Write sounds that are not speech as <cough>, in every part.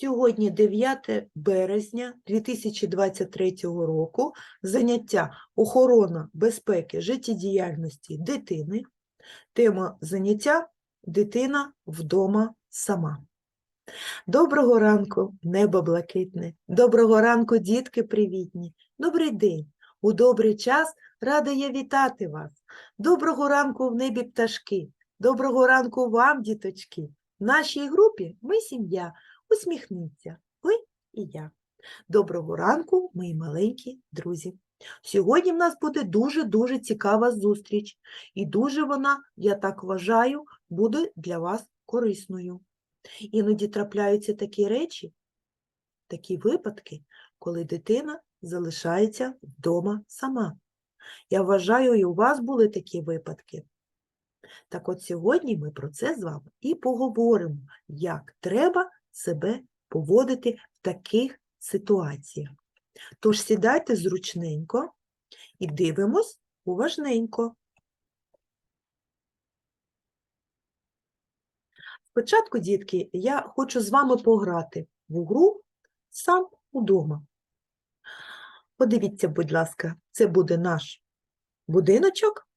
Сьогодні 9 березня 2023 року заняття охорона безпеки життєдіяльності дитини. Тема заняття дитина вдома сама. Доброго ранку, небо блакитне. Доброго ранку, дітки привітні. Добрий день. У добрий час рада я вітати вас. Доброго ранку в небі пташки. Доброго ранку вам, діточки. В нашій групі ми сім'я. Усміхніться, ви і я. Доброго ранку, мої маленькі друзі. Сьогодні в нас буде дуже-дуже цікава зустріч, і дуже вона, я так вважаю, буде для вас корисною. Іноді трапляються такі речі, такі випадки, коли дитина залишається вдома сама. Я вважаю, і у вас були такі випадки. Так от сьогодні ми про це з вами і поговоримо, як треба себе поводити в таких ситуаціях. Тож сідайте зручненько і дивимось уважненько. Спочатку, дітки, я хочу з вами пограти в гру сам удома. Подивіться, будь ласка, це буде наш будиночок,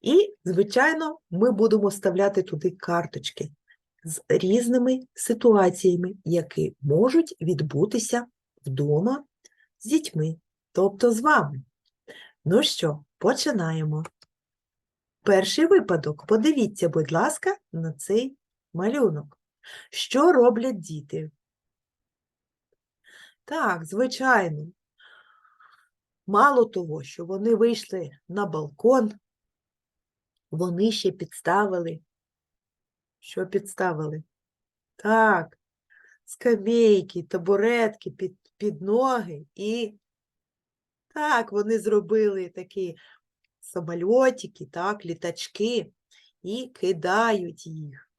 і, звичайно, ми будемо вставляти туди карточки з різними ситуаціями, які можуть відбутися вдома з дітьми, тобто з вами. Ну що, починаємо. Перший випадок. Подивіться, будь ласка, на цей малюнок. Що роблять діти? Так, звичайно. Мало того, що вони вийшли на балкон, вони ще підставили. Що підставили? Так, скамейки, табуретки під, під ноги і так, вони зробили такі самольотики, так, літачки і кидають їх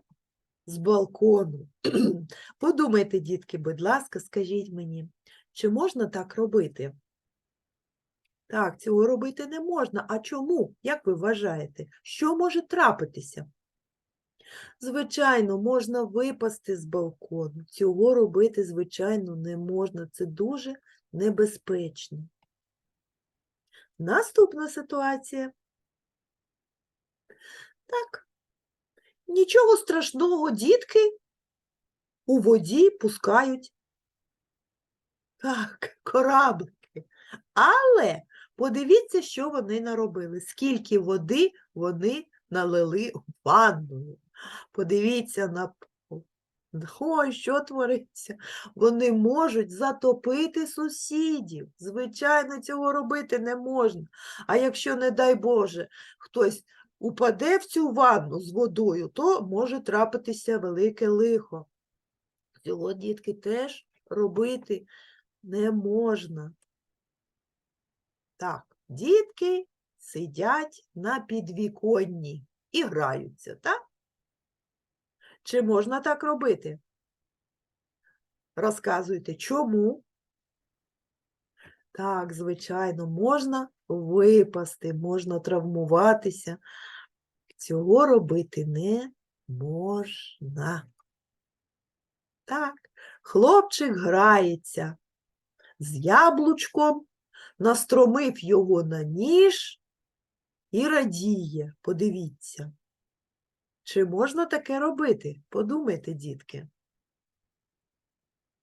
з балкону. <clears throat> Подумайте, дітки, будь ласка, скажіть мені, чи можна так робити? Так, цього робити не можна. А чому? Як ви вважаєте? Що може трапитися? Звичайно, можна випасти з балкону. Цього робити, звичайно, не можна. Це дуже небезпечно. Наступна ситуація. Так, нічого страшного, дітки у воді пускають. Так, кораблики. Але подивіться, що вони наробили, скільки води вони налили в ванну. Подивіться на. Ой, що твориться? Вони можуть затопити сусідів. Звичайно, цього робити не можна. А якщо, не дай Боже, хтось упаде в цю ванну з водою, то може трапитися велике лихо. Цього, дітки, теж робити не можна. Так, дітки сидять на підвіконні і граються, так? Чи можна так робити? Розказуйте, чому? Так, звичайно, можна випасти, можна травмуватися. Цього робити не можна. Так, хлопчик грається з яблучком, настромив його на ніж і радіє. Подивіться. Чи можна таке робити? Подумайте, дітки.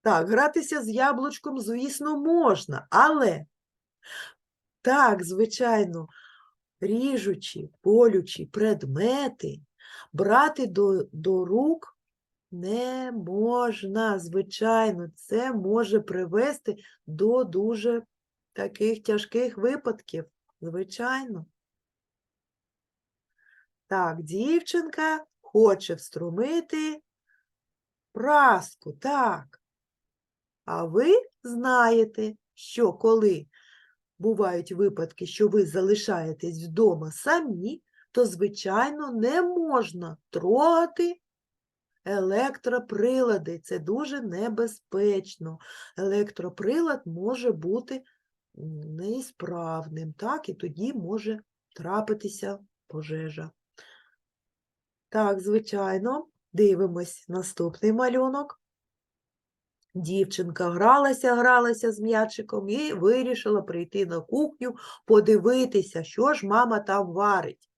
Так, гратися з яблучком, звісно, можна, але так, звичайно, ріжучі, болючі предмети брати до, до рук не можна. Звичайно, це може привести до дуже таких тяжких випадків. Звичайно. Так, дівчинка хоче вструмити праску, так. А ви знаєте, що коли бувають випадки, що ви залишаєтесь вдома самі, то, звичайно, не можна трогати електроприлади. Це дуже небезпечно. Електроприлад може бути неісправним, так, і тоді може трапитися пожежа. Так, звичайно, дивимось наступний малюнок. Дівчинка гралася, гралася з м'ячиком і вирішила прийти на кухню, подивитися, що ж мама там варить.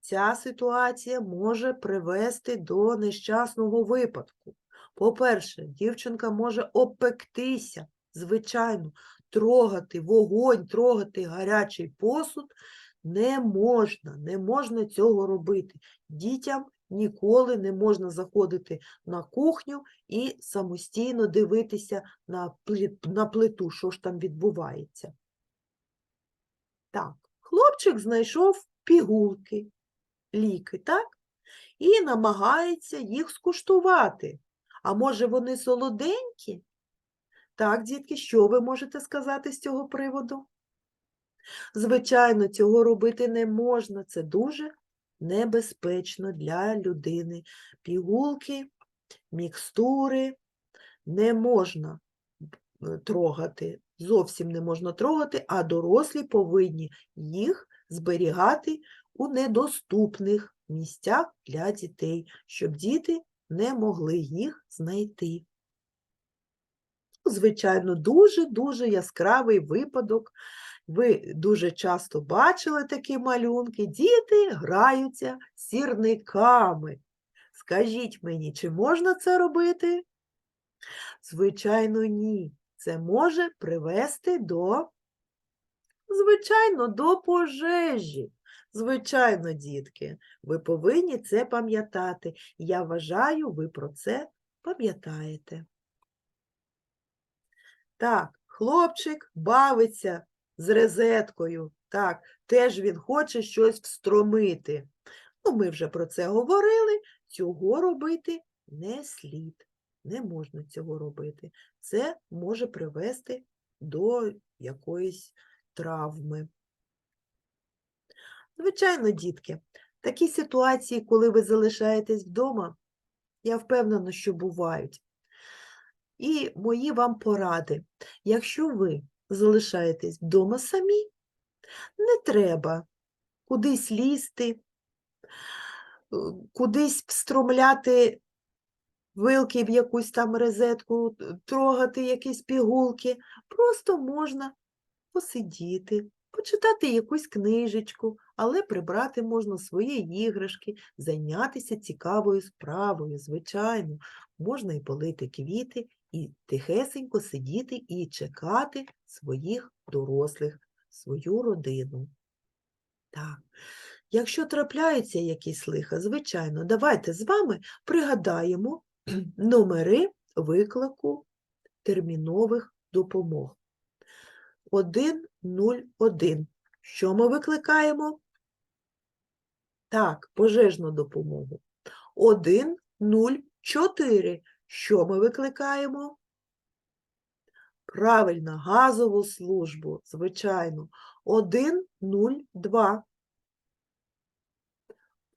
Ця ситуація може привести до нещасного випадку. По-перше, дівчинка може обпектися, звичайно, трогати вогонь, трогати гарячий посуд не можна, не можна цього робити. Дітям ніколи не можна заходити на кухню і самостійно дивитися на, плиту, що ж там відбувається. Так, хлопчик знайшов пігулки, ліки, так? І намагається їх скуштувати. А може вони солоденькі? Так, дітки, що ви можете сказати з цього приводу? Звичайно, цього робити не можна. Це дуже небезпечно для людини. Пігулки, мікстури не можна е, трогати, зовсім не можна трогати, а дорослі повинні їх зберігати у недоступних місцях для дітей, щоб діти не могли їх знайти. Звичайно, дуже-дуже яскравий випадок. Ви дуже часто бачили такі малюнки. Діти граються сірниками. Скажіть мені, чи можна це робити? Звичайно, ні. Це може привести до, звичайно, до пожежі. Звичайно, дітки, ви повинні це пам'ятати. Я вважаю, ви про це пам'ятаєте. Так, хлопчик бавиться з розеткою. Так, теж він хоче щось встромити. Ну, ми вже про це говорили. Цього робити не слід. Не можна цього робити. Це може привести до якоїсь травми. Звичайно, дітки, такі ситуації, коли ви залишаєтесь вдома, я впевнена, що бувають. І мої вам поради. Якщо ви залишаєтесь вдома самі, не треба кудись лізти, е, кудись встромляти вилки в якусь там розетку, трогати якісь пігулки. Просто можна посидіти, почитати якусь книжечку, але прибрати можна свої іграшки, зайнятися цікавою справою, звичайно. Можна і полити квіти, і тихесенько сидіти і чекати своїх дорослих, свою родину. Так. Якщо трапляються якісь лиха, звичайно, давайте з вами пригадаємо <clears throat> номери виклику термінових допомог. 101. Що ми викликаємо? Так, пожежну допомогу. 104. Що ми викликаємо? Правильно, газову службу, звичайно. 102.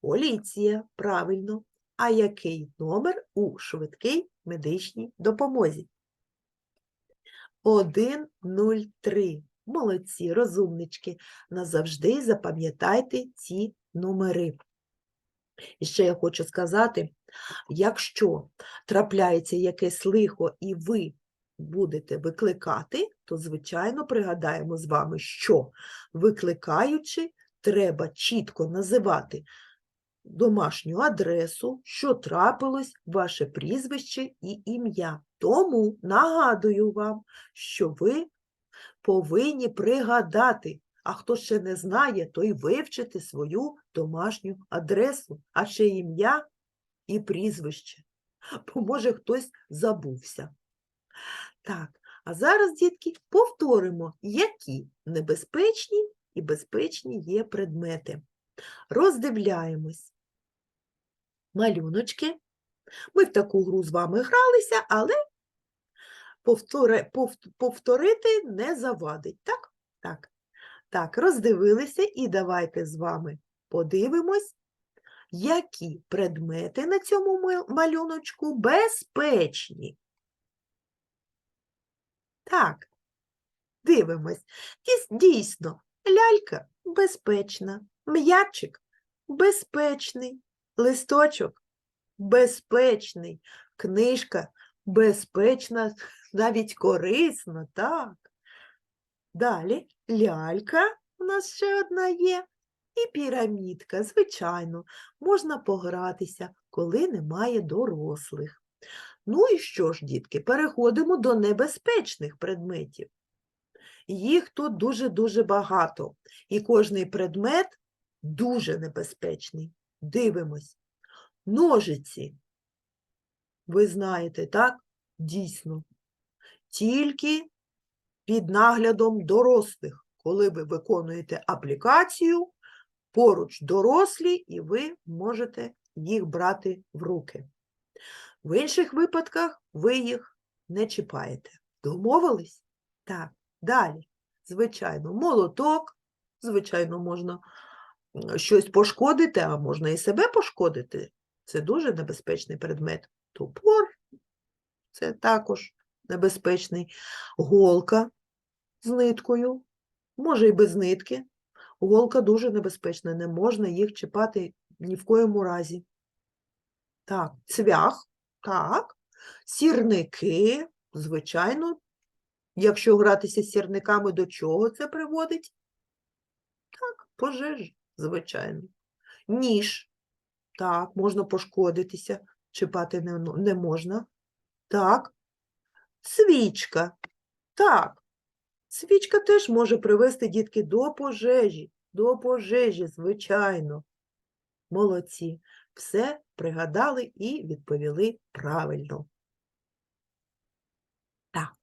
Поліція, правильно. А який номер у швидкій медичній допомозі? 103. Молодці, розумнички. Назавжди запам'ятайте ці номери. І ще я хочу сказати, якщо трапляється якесь лихо і ви будете викликати, то, звичайно, пригадаємо з вами, що викликаючи, треба чітко називати домашню адресу, що трапилось, ваше прізвище і ім'я. Тому нагадую вам, що ви повинні пригадати, а хто ще не знає, той вивчити свою домашню адресу, а ще ім'я і прізвище. Бо може хтось забувся. Так, а зараз, дітки, повторимо, які небезпечні і безпечні є предмети. Роздивляємось. Малюночки. Ми в таку гру з вами гралися, але повтори- пов- повторити не завадить. Так? Так. Так, роздивилися і давайте з вами подивимось, які предмети на цьому малюночку безпечні. Так, дивимось. Дійсно, лялька безпечна, м'ячик безпечний, листочок безпечний, книжка безпечна, навіть корисна, так. Далі лялька у нас ще одна є. І пірамідка, звичайно, можна погратися, коли немає дорослих. Ну і що ж, дітки, переходимо до небезпечних предметів. Їх тут дуже-дуже багато, і кожний предмет дуже небезпечний. Дивимось. Ножиці. Ви знаєте, так? Дійсно. Тільки під наглядом дорослих, коли ви виконуєте аплікацію, поруч дорослі, і ви можете їх брати в руки. В інших випадках ви їх не чіпаєте. Домовились? Так, далі. Звичайно, молоток, звичайно, можна щось пошкодити, а можна і себе пошкодити. Це дуже небезпечний предмет. Топор це також небезпечний. Голка з ниткою, може і без нитки. Голка дуже небезпечна, не можна їх чіпати ні в коєму разі. Так, цвях, так, сірники, звичайно. Якщо гратися з сірниками, до чого це приводить? Так, пожежі, звичайно. Ніж, так, можна пошкодитися, чіпати не можна. Так, свічка, так, свічка теж може привести дітки до пожежі, до пожежі, звичайно. Молодці. Все пригадали і відповіли правильно. Так.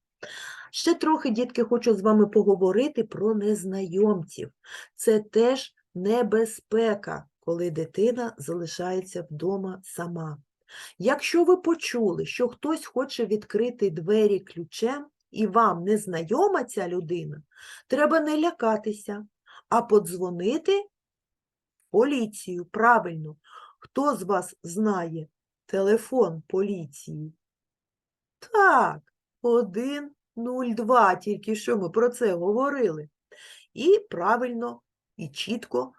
Ще трохи, дітки, хочу з вами поговорити про незнайомців. Це теж небезпека, коли дитина залишається вдома сама. Якщо ви почули, що хтось хоче відкрити двері ключем, і вам незнайома ця людина, треба не лякатися, а подзвонити в поліцію. Правильно, хто з вас знає телефон поліції? Так, 102, тільки що ми про це говорили. І правильно і чітко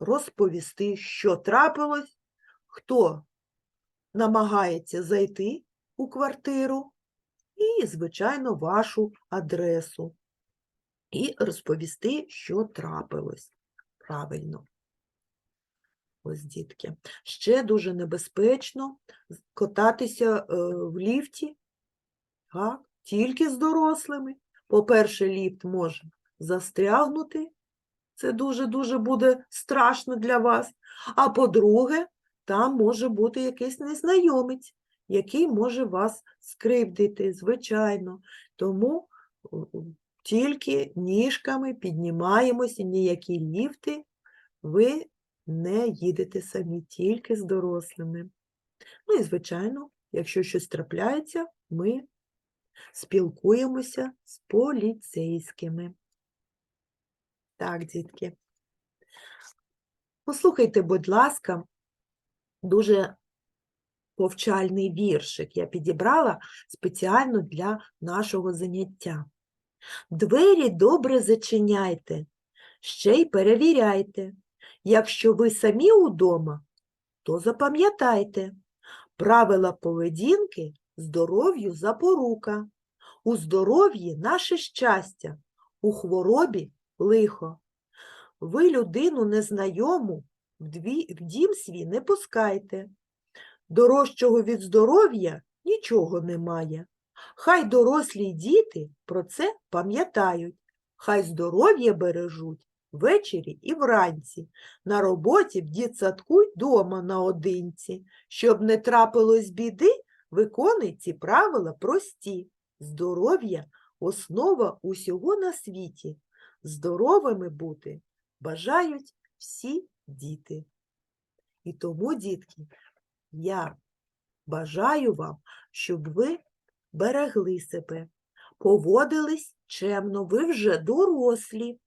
розповісти, що трапилось, хто намагається зайти у квартиру, і, звичайно, вашу адресу. І розповісти, що трапилось. Правильно. Ось, дітки. Ще дуже небезпечно кататися е, в ліфті, так, тільки з дорослими. По-перше, ліфт може застрягнути, це дуже-дуже буде страшно для вас. А по-друге, там може бути якийсь незнайомець, який може вас скривдити, звичайно. Тому тільки ніжками піднімаємося, ніякі ліфти ви не їдете самі, тільки з дорослими. Ну і, звичайно, якщо щось трапляється, ми спілкуємося з поліцейськими. Так, дітки. Послухайте, будь ласка, дуже повчальний віршик я підібрала спеціально для нашого заняття. Двері добре зачиняйте, ще й перевіряйте. Якщо ви самі удома, то запам'ятайте, правила поведінки здоров'ю запорука. У здоров'ї наше щастя, у хворобі лихо. Ви людину незнайому в, дім свій не пускайте. Дорожчого від здоров'я нічого немає. Хай дорослі діти про це пам'ятають, хай здоров'я бережуть ввечері і вранці, на роботі в дітсадку й дома наодинці. Щоб не трапилось біди, виконуй ці правила прості. Здоров'я – основа усього на світі. Здоровими бути бажають всі діти. І тому, дітки, я бажаю вам, щоб ви берегли себе, поводились чемно, ви вже дорослі.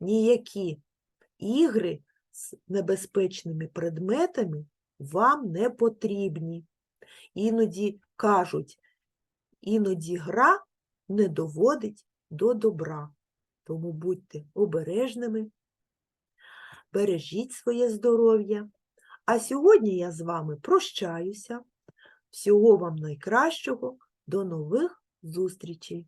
Ніякі ігри з небезпечними предметами вам не потрібні. Іноді кажуть, іноді гра не доводить до добра. Тому будьте обережними, бережіть своє здоров'я. А сьогодні я з вами прощаюся. Всього вам найкращого. До нових зустрічей!